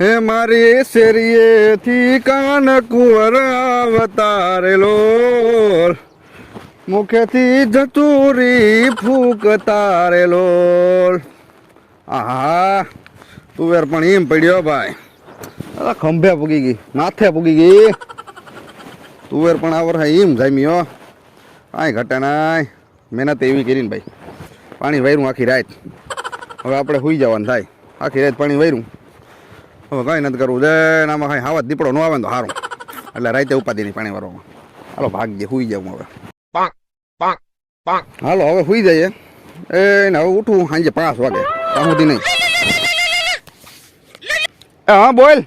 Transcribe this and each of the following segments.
હે મારી શેરીએથી કાન કુંવર અવતારેલો. મુખેથી જતુરી ફૂક તારેલો આહા તુવેર પણ એમ પડ્યો ભાઈ. અલા, ખંભે પૂગી ગઈ માથે પૂગી ગઈ. તુવેર પણ આવર એમ જામ્યો કાંઈ ઘટે નાય. મહેનત એવી કરીને ભાઈ. પાણી વૈરું આખી રાત. હવે આપણે સુઈ જવાનું થાય. આખી રાત પાણી વાયરું હવે કંઈ નથી કરવું. જય આમાં કાંઈ હાવત દીપડો ન આવે ને તો સારું એટલે રાતે ઉપાધિ નહીં પાણી વારવામાં હાલો ભાગ્ય સુઈ જાઉં હવે. હાલો હવે સુઈ જઈએ. એ ને હવે ઉઠું સાંજે પાંચ વાગે. ત્યાં સુધી નહીં. હા બોલ.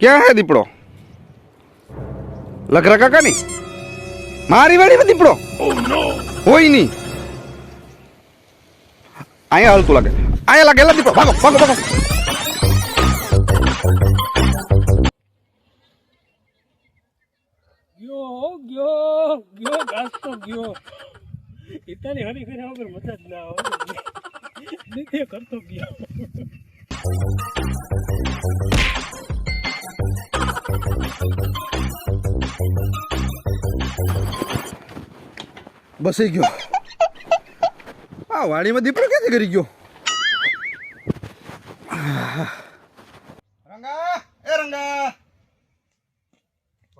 ક્યાં હે દીપડો? લખરા કાકા ની મારી વાળી દીપડો? હોય નહીં. અહીંયા હાલતું લાગે અહીંયા લાગે એલા દીપડો ભાગો ભાગો ભાગો ગયો ગયો ગયો ઘાસ તો ગયો ઈતાની હરી ફેરા વગર મજા જ ના આવે નીચે કરતો ગયો બસી ગયો આ વાડીમાં દીપડો ક્યાંથી કરી ગયો રંગા એ રંગા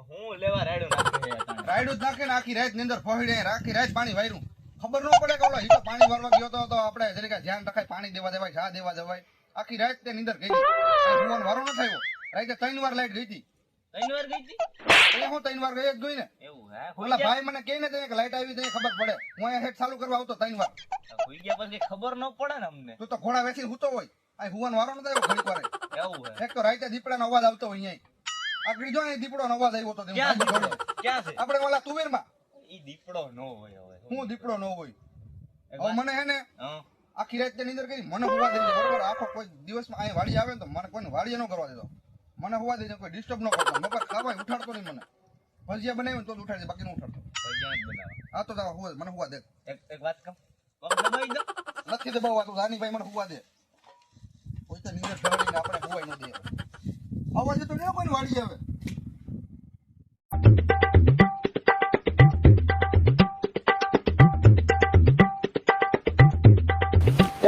હું લેવા નાખી રાયડું જ નાખે ને આખી રાતની અંદર ફોહડે રાખી રાત પાણી વાયરું. ખબર ન પડે કે ઓલો હીટો પાણી ભરવા ગયો તો તો આપણે જરીકા ધ્યાન રખાય પાણી દેવા દેવાય ચા દેવા દેવાય આખી રાત તે નીંદર ગઈ. ભુવન વારો ન થયો. રાતે ત્રણ વાર લાઈટ ગઈ હતી. ત્રણ વાર ગઈ હતી? હું ત્રણ વાર ગઈ જ જોઈ ને એવું હે? ઓલા ભાઈ મને કહે ને કે લાઈટ આવી તો ખબર પડે. હું અહીંયા હેઠ ચાલુ કરવા આવતો ત્રણ વાર. હોઈ ગયા પછી ખબર ન પડે ને અમને. તું તો ઘોડા વેચી હૂતો હોય. આ ભુવન વારો ન થયો ઘડીક વારે. એવું હે. એક તો રાતે દીપડાનો અવાજ આવતો હોય અહીંયા. આગળ જો ને દીપડોનો અવાજ આવ્યો તો હું ક્યાં ભાગી છે દોડ્યો. ક્યાં છે? આપણે ઓલા તુવેરમાં. ઈ દીપડો નો હોય હવે. હું દીપડો ન હોય. હવે મને હે ને આખી રાત નીંદર કરી મને હોવા દેજે બરોબર? આખો કોઈ દિવસમાં અહીં વાડી આવે ને તો મને કોઈને વાડી ન કરવા દેતો. મને હોવા દેજો કોઈ ડિસ્ટર્બ ન કરતો. મગર ખાવાય ઉઠાડતો નહીં મને. ભજીયા બનાવ્યું ને તો જ ઉઠાડી બાકી ન ઉઠાડતો. ભજીયા જ બનાવો. આ તો તારા હોવા મને હોવા દે. એક એક વાત કહું? નથી દબાવવા તું રાની ભાઈ મને હોવા દે. કોઈ તો નીંદર ઢળીને આપણે હોવાય ન દે. અવાજ તો નહીં કોઈ વાળી આવે.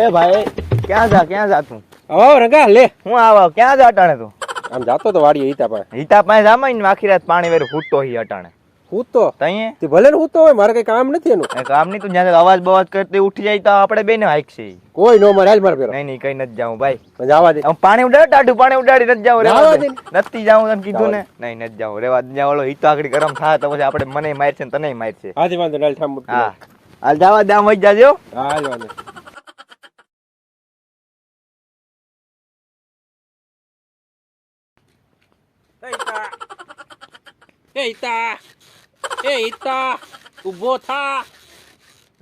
એ ભાઈ ક્યાં જા ક્યાં જા તું? હવે રંગા લે. હું આવા ક્યાં જા અટાણે તું? આમ જાતો તો વાડીએ હિતા પાસે. હિતા પાસે જામાઈ ને આખી રાત પાણી વેર ફૂટતો હી અટાણે. હું તો તઈએ તે ભલે ને હું હોય મારે કઈ કામ નથી એનું. કામ નહીં તું જ્યાં અવાજ બવાજ કરતી ઉઠી જાય તો આપણે બેને હાઈક છે કોઈ નો મારે હાલ મારે ફેરો નહીં નહીં કઈ નથી જાઉં ભાઈ. જવા દે. હું પાણી ઉડાડ ટાઢું પાણી ઉડાડી નથી જાઉં રેવા દે. નથી જાઉં તને કીધું ને. નહીં નથી જાઉં રેવા દે. ઓલો હિતો આગળ ગરમ થાય તો પછી આપણે મને માર છે ને તને માર છે હાથી વાંધો નાલ ઠામ હા. હાલ જવા દે આમ વઈ જાજો હાલ વાંધો એ ઈતા એ ઈતા ઊભો થા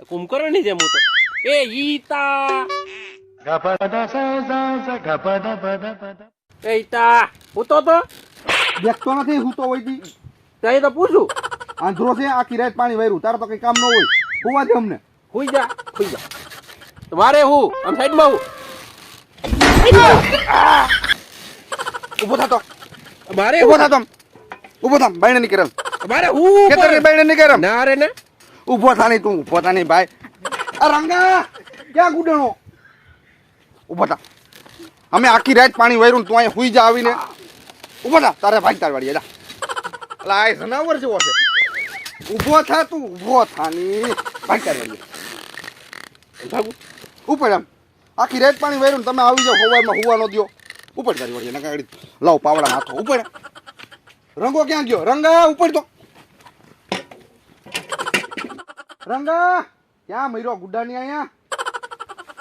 કુંભકર્ણની જેમ હું તો. એ ઈતા. એ ઈતા હું તો તો. દેખતો નથી હું તો હોય તઈ તો પૂછું. આંધળો છે આખી રાત પાણી વાર્યું તારે તો કઈ કામ ન હોય. હોવા દે અમને. હુઈ જા હુઈ જા. મારે હું? આમ સાઈડમાં હું? ઊભો થતો મારે ઊભો થતો ઊભો થામ બાયણે નીકળેલ. મારે હું ખેતરની બાયણે નીકળેલ. ના રે ને. ઊભો થા નહીં તું ઊભો થા નહીં ભાઈ. આ રંગા ક્યાં ગુડણો? ઊભો થા. અમે આખી રાત પાણી વહેરું તું અહીંયા હુઈ જા આવીને. ઊભો થા તારે ભાઈ તાર વાળી જા. એટલે આ જનાવર જેવો છે. ઊભો થા તું ઊભો થા ની ભાઈ તાર વાળી ભાગુ ઉપર આમ. આખી રાત પાણી વહેરું તમે આવી જાઓ હોવામાં હુવા ન દો ઉપર તારી એને નકા લાવ પાવડા હાથો. ઉપર. રંગો ક્યાં ગયો? રંગા ઉપર તો. રંગા ક્યાં મર્યો ગુડાની અહીંયા?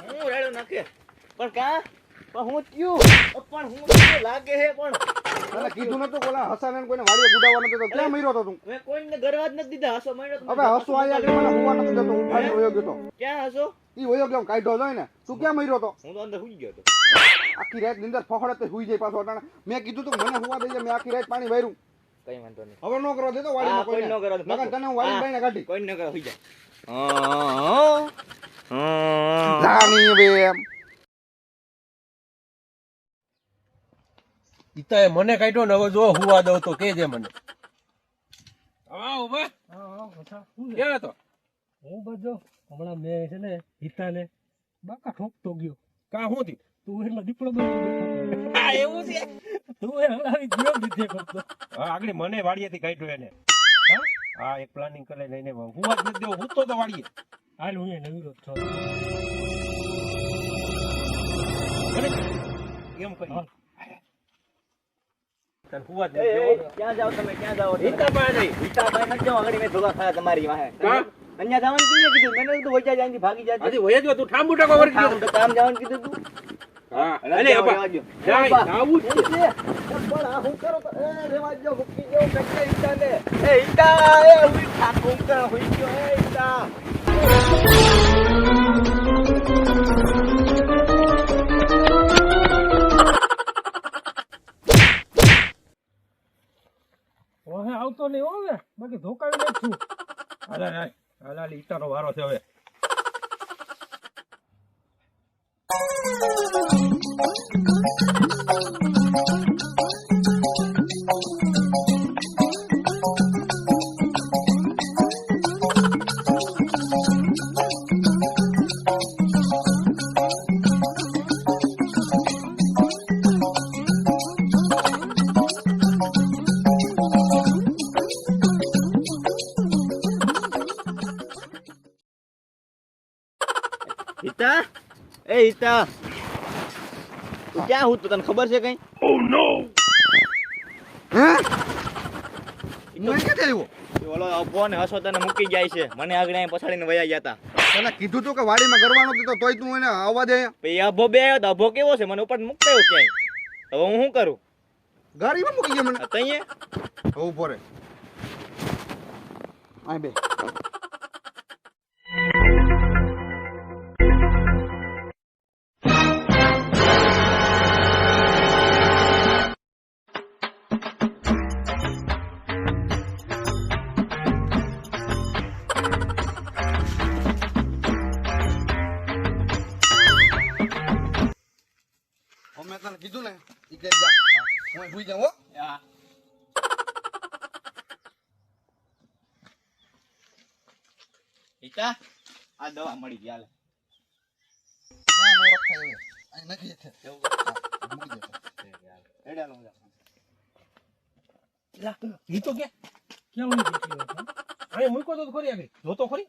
હું રેડો નાખે. પણ કા? પણ હું થયું? પણ હું લાગે હે પણ. તને કીધું નતું કોલા હસાને કોઈને વાડીએ ગુડાવવા નતો તો ક્યાં મર્યો તો તું? મેં કોઈને ગરવા જ નથી દીધા. હસો મર્યો તો હવે હસો આયા કે મને હુવા નથી દેતો હું ફાડી વયો ગયો તો. ક્યાં હસો? ઈ વયો ગયો કાઢ્યો જોઈ ને તું ક્યાં મર્યો તો? હું તો અંદર સુઈ ગયો તો. આખી રાત નિંદર ફફડે તો હુઈ જાય પાછો અટાણા. મેં કીધું તું મને હોવા દેજે મેં આખી રાત પાણી વાયરું કઈ વાંધો નહીં. હવે નો કરો દેતો વાડીમાં કોઈ નો કરો. નકર તને હું વાડી બાઈને કાઢી. કોઈ ન કરો હુઈ જાય મને કાઢ્યો ને હવે જો હુવા દઉં તો કેજે મને. હા ઊભા. શું? ક્યાં હતો? હું બધો હમણાં મેં છે ને હિતાને બાકા ઠોકતો ગયો. કા હું થી તું એટલો દીપડો બની હા એવું છે. તું એ હલાવી ગયો દીધે ફક્ત. હા આગળ મને વાડીએથી કાઢ્યો એને. હા? હા એક પ્લાનિંગ કરે લઈને હું જ નથી દેવો હું તો વાડીએ. હાલ હું એ નવીરો છો. એમ કરી. હા. તને હુવા જ એ, નથી એ, દેવો ક્યાં જાઓ તમે? ક્યાં ધોકા તમારી વાહે. કા? અહીંયા જવાનું કીધું? મેં કીધું વૈજા જાય ભાગી જાય તું ઠામ તો કામ જવાનું કીધું તું. હા. અલે. જાય આવું છે. પણ આ હું કરો તો? એ હિતાને. એ હુઈ ખા, હુઈ ગયો, એ આવતો નહીં હો બાકી ધોકાવી નાખું હાલ હાલા ઈટાનો વારો છે હવે. હિતા એ હિતા તું ક્યાં હું તને ખબર છે કઈ? ઓ નો ઓલો અભો ને હસો તને મૂકી જાય છે. મને આગળ અહીં પછાડીને વયા ગયા હતા તને કીધું તું કે વાડીમાં ગરવાનો દીધો તોય તું એને આવવા દે. પછી અભો બે આવ્યો તો. અભો કેવો છે? મને ઉપર મૂકતા ક્યાંય. હવે હું શું કરું? ગાડીમાં મૂકી ગયા મને. આ તઈએ ઊભો રે અહીં બે. મેં તને કીધું ને ઈ કે જા. હું. સુઈ જાઉં હો. હિતા આ દવા મળી ગઈ હાલે. ના નો રખાય હવે. અહીં નથી છે મૂકી દે હેડા લો જા. ઈ તો કે મૂકો તો ખરી આગળ. જોતો ખરી.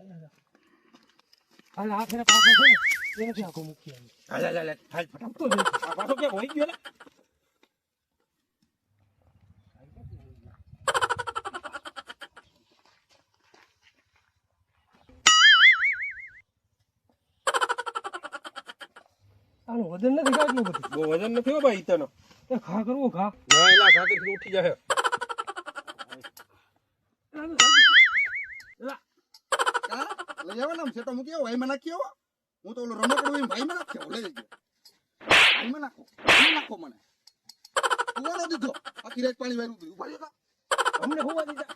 હાલ આ ફેરા પાછો છે ને એનાથી આખો મૂકી આવી હાલ હાલ હાલ હાલ ફટાફટ. આ પાછો ક્યાં વહી ગયો લે આનું વજન નથી કાઢલું બધું બહુ વજન નથી હો ભાઈ તનો એ ખા કરવો ખા ના એલા ખાતરથી ઉઠી જાય કા લઈ આવો ને સેટો મૂકી આવો એમાં નાખી આવો હું તો ઓલો રમકડું એમ ભાઈ નાખે ઓલે લઈ ભાઈમાં નાખો નાખો મને. કુવાનો દીધો. આખી રાત પાણી વાળું દીધું ભાઈ? અમને હોવા દીધા.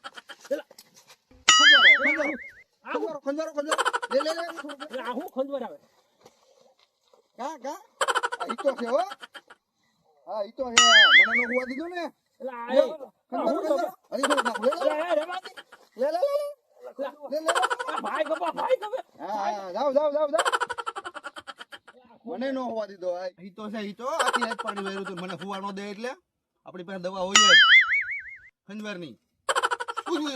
ખંજારો ખંજારો ખંજારો ખંજારો ખંજારો લે લે લે થોડું લે. એટલે આ હું ખંજવાર આવે? કા કા? આ ઈ છે હો. હા ઈતો છે. મને નો હોવા દીધો ને. એટલે આ ખંજારો ખંજારો હરી લે લે એટલે એ રેવા દે. લે લે લે લે. લે લે ભાઈ ગપા ભાઈ ગપે હા. જાઓ જાઓ જાઓ જાઓ. મને નો હોવા દીધો આ ઈ તો છે ઈ તો આખી રાત પાણી વહેરું હતું. મને ફુવા નો દે એટલે આપણી પાસે દવા હોય જ. ખંજવારની. મને.